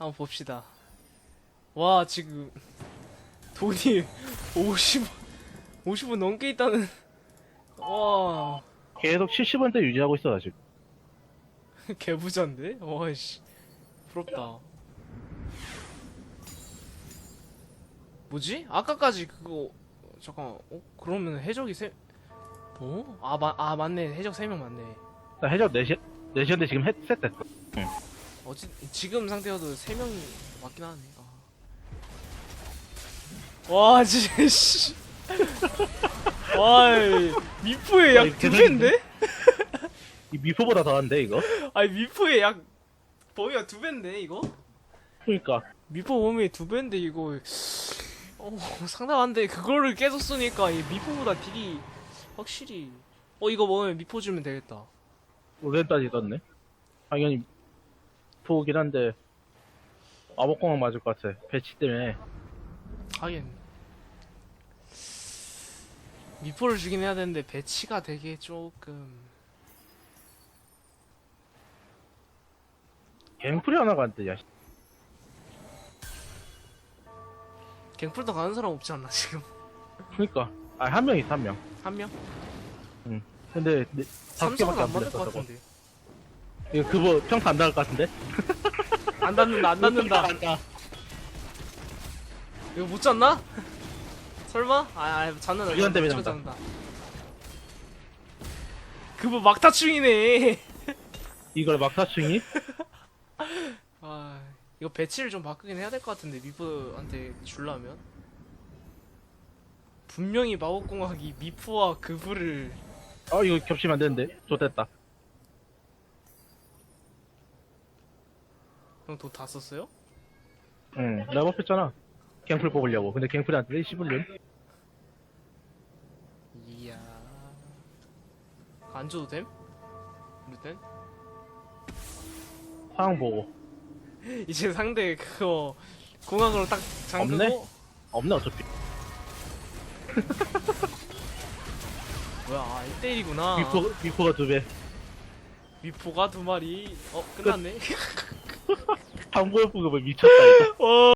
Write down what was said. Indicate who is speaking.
Speaker 1: 한번 봅시다. 와, 지금 돈이 50원, 50원 넘게 있다는. 와,
Speaker 2: 계속 70원대 유지하고 있어 지금.
Speaker 1: 개부자인데? 와씨, 부럽다. 뭐지? 아까까지 그거 잠깐, 어 그러면 해적이 세, 어? 아, 마, 아 맞네, 해적 3명 맞네.
Speaker 2: 나 해적 4시 4시인데 지금 셋 됐어.
Speaker 1: 어찌 지금 상태여도 세 명이 맞긴 하네. 아. 와 진짜 씨. 와 미포의 약두
Speaker 2: 대단한데?
Speaker 1: 배인데?
Speaker 2: 이 미포보다 더한데 이거?
Speaker 1: 아니 미포의 약 범위가 두 배인데 이거?
Speaker 2: 그러니까
Speaker 1: 미포 범위 두 배인데 이거 어 상당한데 그거를 계속 쓰니까 이 미포보다 딜이 확실히 어 이거 먹으면 미포 주면 되겠다.
Speaker 2: 오렌까지 떴네. 당연히 포긴 한데 아복공학 맞을 것 같아. 배치 때문에.
Speaker 1: 하긴 미포를 주긴 해야 되는데 배치가 되게 조금
Speaker 2: 갱플이 하나 간대 야. 씨.
Speaker 1: 갱플도 가는 사람 없지 않나 지금
Speaker 2: 그러니까 아한 명 있어 한 명.
Speaker 1: 한 명?
Speaker 2: 근데 네, 다섯
Speaker 1: 삼성은
Speaker 2: 개밖에 안안
Speaker 1: 받을
Speaker 2: 불렸어
Speaker 1: 것
Speaker 2: 저거.
Speaker 1: 같은데
Speaker 2: 이거 그거 평타 안 나갈 것 같은데?
Speaker 1: 안 닿는다 안 닿는다
Speaker 2: 안다.
Speaker 1: 이거 못 잡나? 설마? 아, 아 잡는다
Speaker 2: 이건 때문에. 잡는다
Speaker 1: 그거 막타충이네
Speaker 2: 이걸 막사충이?
Speaker 1: 아 이거 배치를 좀 바꾸긴 해야 될 것 같은데 미프한테 줄라면 분명히 마법공학이 미프와 그부를
Speaker 2: 아 이거 겹치면 안 되는데. 좋됐다.
Speaker 1: 형돈다 썼어요?
Speaker 2: 응. 내가 뽑혔잖아. 갱플 뽑으려고. 근데 갱플이 안 뜨네. 11년.
Speaker 1: 이야 안 줘도 됨? 루텐?
Speaker 2: 상황 보고.
Speaker 1: 이제 상대 그거 공학으로 딱 잠그고
Speaker 2: 없네? 없네 어차피.
Speaker 1: 뭐야 아 1대1이구나
Speaker 2: 미포, 미포가 두 배.
Speaker 1: 미포 가 두 마리 어 끝났네
Speaker 2: 뭐 미쳤다 이거.
Speaker 1: 어